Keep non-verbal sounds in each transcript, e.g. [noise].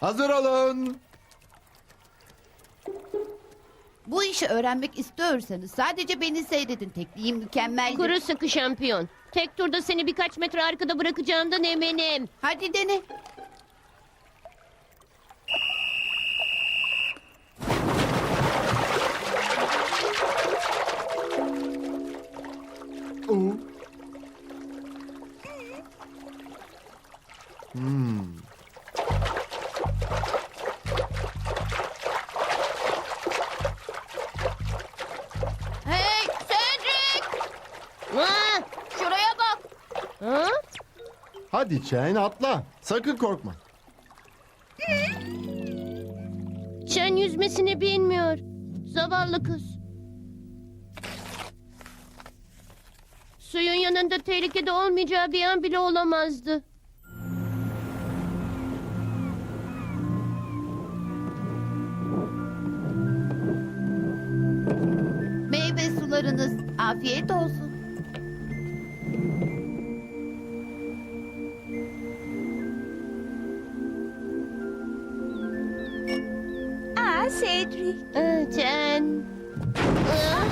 Hazır olun. Bu işi öğrenmek istiyorsanız sadece beni seyredin. Tekniğim mükemmeldir. Kuru sıkı şampiyon. Tek turda seni birkaç metre arkada bırakacağımdan eminim. Hadi dene. Hadi Chen atla. Sakın korkma. Şen yüzmesini bilmiyor. Zavallı kız. Suyun yanında tehlikede olmayacağı bir an bile olamazdı. Meyve sularınız afiyet olsun. Cedric. Aa, Chen. Aa,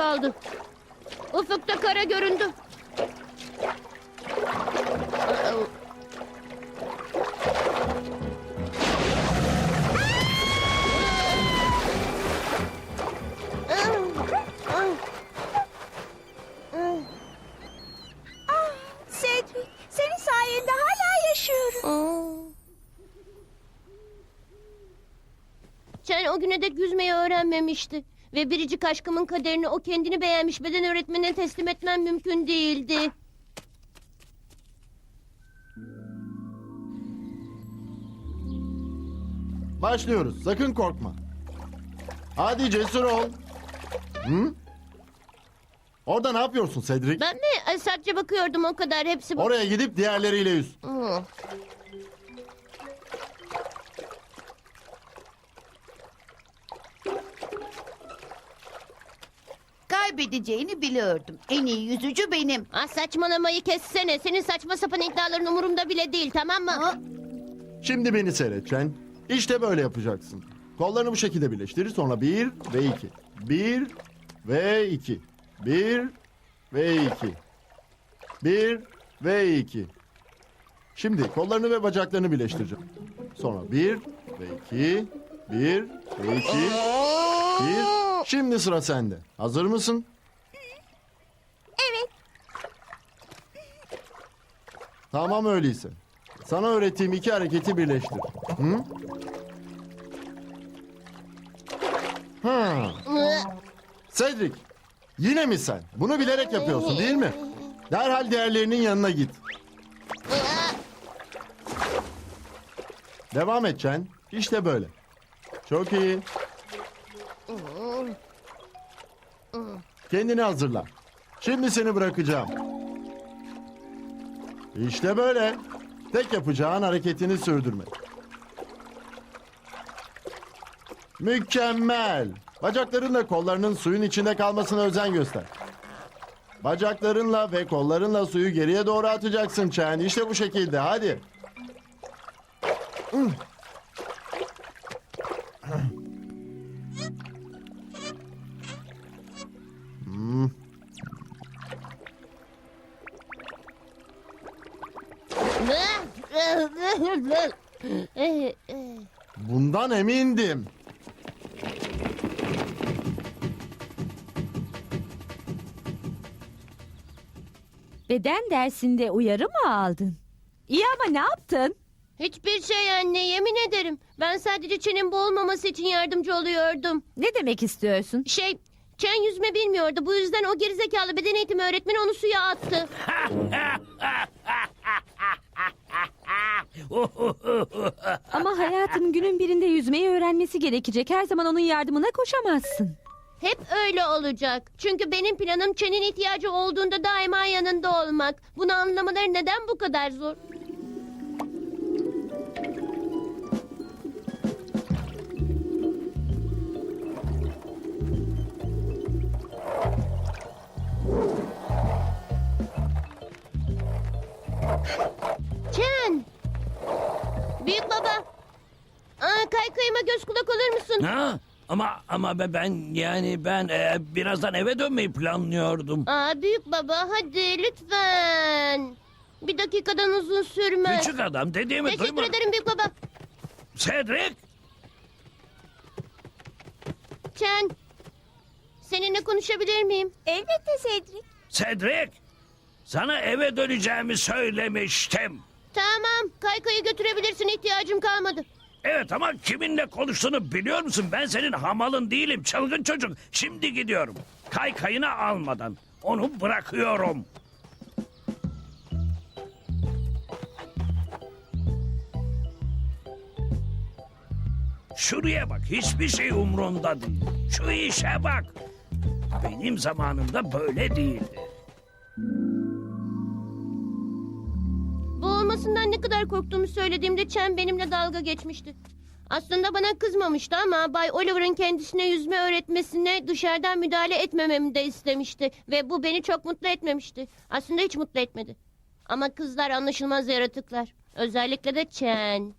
kaldı. Ufukta kara göründü. Ah Cedric, senin sayende hala yaşıyorum. Chen o güne dek yüzmeyi öğrenmemişti. Ve biricik aşkımın kaderini o kendini beğenmiş beden öğretmenine teslim etmem mümkün değildi. Başlıyoruz. Sakın korkma. Hadi cesur ol. Hı? Orada ne yapıyorsun Cedric? Ben mi? Ay, Sadece bakıyordum o kadar. Hepsi bu. Oraya gidip diğerleriyle yüz. Hı. Kaybedeceğini biliyordum. En iyi yüzücü benim. Ah saçmalamayı kessene. Senin saçma sapan iddiaların umurumda bile değil tamam mı? Ha? Şimdi beni seyret Chen. İşte böyle yapacaksın. Kollarını bu şekilde birleştir. Sonra bir ve iki. Bir ve iki. Bir ve iki. Bir ve iki. Şimdi kollarını ve bacaklarını birleştireceğim. Sonra bir ve iki. Bir ve iki. Bir. Şimdi sıra sende. Hazır mısın? Evet, Tamam öyleyse. Sana öğrettiğim iki hareketi birleştir. Hı? Ha. Cedric, yine mi sen? Bunu bilerek yapıyorsun değil mi? Derhal diğerlerinin yanına git. Devam et Chen. İşte böyle. Çok iyi. Kendini hazırla. Şimdi seni bırakacağım. İşte böyle. Tek yapacağın hareketini sürdürmek. Mükemmel. Bacaklarınla kollarının suyun içinde kalmasına özen göster. Bacaklarınla ve kollarınla suyu geriye doğru atacaksın Chen. İşte bu şekilde. Hadi. Eh, Bundan emindim. Beden dersinde uyarı mı aldın? İyi ama ne yaptın? Hiçbir şey anne yemin ederim. Ben sadece Çen'in boğulmaması için yardımcı oluyordum. Ne demek istiyorsun? Şey Çen yüzme bilmiyordu. Bu yüzden o gerizekalı beden eğitimi öğretmeni onu suya attı. [laughs] [laughs] Ama hayatın günün birinde yüzmeyi öğrenmesi gerekecek. Her zaman onun yardımına koşamazsın. Hep öyle olacak. Çünkü benim planım Çen'in ihtiyacı olduğunda daima yanında olmak. Bunu anlamaları neden bu kadar zor? Aa, kaykayıma göz kulak olur musun? Ha? Ama ama be- ben yani ben e, birazdan eve dönmeyi planlıyordum. Aa, büyük baba hadi lütfen. Bir dakikadan uzun sürmez. Küçük adam dediğimi Teşekkür duymadın. ederim büyük baba. Cedric! Chen, seninle konuşabilir miyim? Elbette Cedric. Cedric! Sana eve döneceğimi söylemiştim. Tamam, kaykayı götürebilirsin ihtiyacım kalmadı. Evet ama kiminle konuştuğunu biliyor musun? Ben senin hamalın değilim çılgın çocuk. Şimdi gidiyorum. Kaykayını almadan. Onu bırakıyorum. Şuraya bak hiçbir şey umrunda değil. Şu işe bak. Benim zamanımda böyle değildi. Boğulmasından ne kadar korktuğumu söylediğimde Chen benimle dalga geçmişti. Aslında bana kızmamıştı ama Bay Oliver'ın kendisine yüzme öğretmesine dışarıdan müdahale etmememi de istemişti. Ve bu beni çok mutlu etmemişti. Aslında hiç mutlu etmedi. Ama kızlar anlaşılmaz yaratıklar. Özellikle de Chen.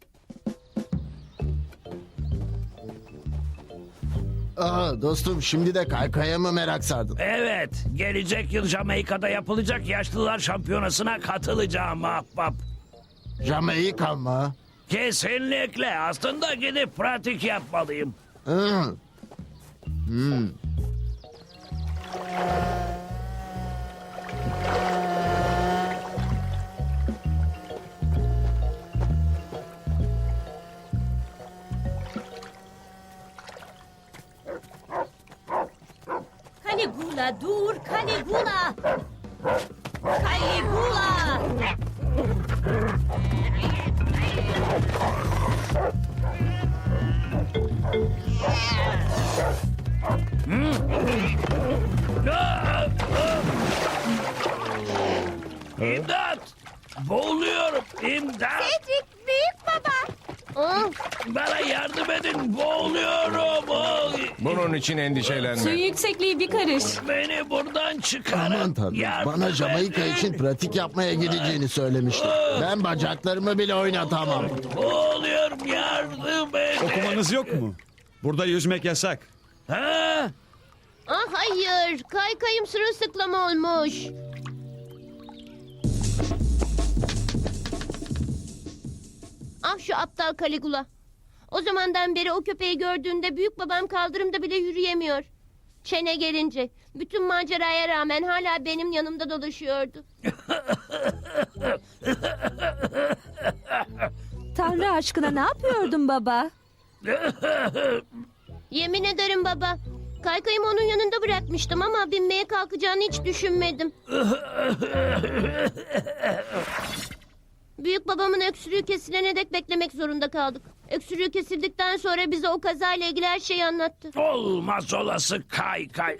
Aa, dostum şimdi de kaykaya mı merak sardın? Evet, gelecek yıl Jamaika'da yapılacak yaşlılar şampiyonasına katılacağım ahbap. Jamaika mı? Kesinlikle. Aslında gidip pratik yapmalıyım. Hı. Hmm. Caligula dur. Caligula. İmdat! Boğuluyorum. İmdat! Cedric büyük baba. Bana yardım edin. Boğuluyorum. Bunun için endişelenme. Suyun yüksekliği bir karış. Beni buradan çıkarın. Aman tanrım Yardım bana Jamaika edin. için pratik yapmaya gideceğini söylemişti. Ben bacaklarımı bile oynatamam. Boğuluyorum. Yardım edin. Okumanız yok mu? Burada yüzmek yasak. Ha? ah hayır, kaykayım sırılsıklam olmuş. Ah şu aptal Caligula. O zamandan beri o köpeği gördüğünde büyük babam kaldırımda bile yürüyemiyor. Çene gelince bütün maceraya rağmen hala benim yanımda dolaşıyordu. Tanrı aşkına ne yapıyordun baba? Yemin ederim baba. Kaykayımı onun yanında bırakmıştım ama binmeye kalkacağını hiç düşünmedim. Büyük babamın öksürüğü kesilene dek beklemek zorunda kaldık. Öksürüğü kesildikten sonra bize o kazayla ilgili her şeyi anlattı. Olmaz olası kay kay.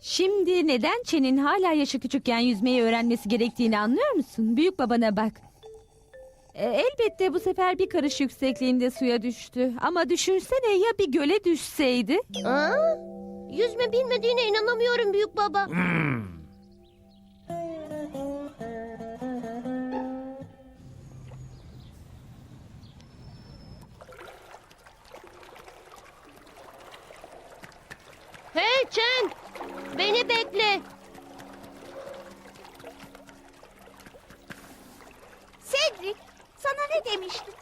Şimdi neden Çen'in hala yaşı küçükken yüzmeyi öğrenmesi gerektiğini anlıyor musun? Büyük babana bak. E, elbette bu sefer bir karış yüksekliğinde suya düştü. Ama düşünsene ya bir göle düşseydi? Aa, yüzme bilmediğine inanamıyorum büyük baba. Hey Chen, beni bekle. Cedric sana ne demiştim?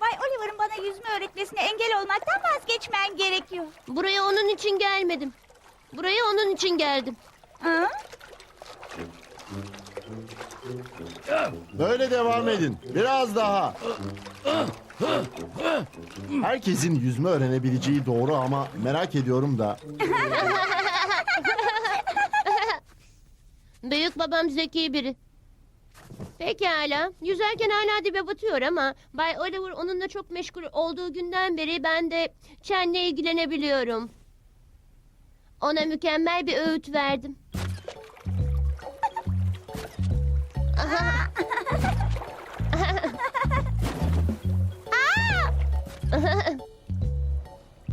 Bay Oliver'ın bana yüzme öğretmesine engel olmaktan vazgeçmen gerekiyor. Buraya onun için gelmedim. Buraya onun için geldim. Hı? Böyle devam edin. Biraz daha. Herkesin yüzme öğrenebileceği doğru ama merak ediyorum da [laughs] Büyük babam zeki biri. Pekala. Yüzerken hala dibe batıyor ama Bay Oliver onunla çok meşgul olduğu günden beri ben de Chen'le ilgilenebiliyorum. Ona mükemmel bir öğüt verdim.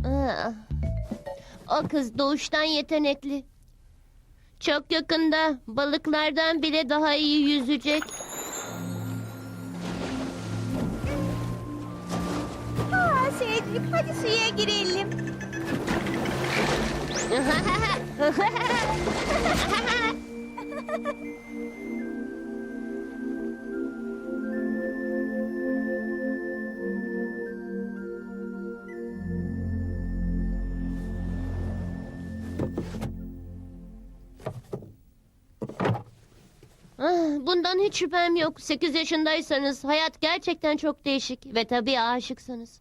Ah. o kız doğuştan yetenekli. Çok yakında balıklardan bile daha iyi yüzecek. Cedric hadi suya girelim. Ah, Bundan hiç şüphem yok. 8 yaşındaysanız hayat gerçekten çok değişik ve tabii aşıksanız.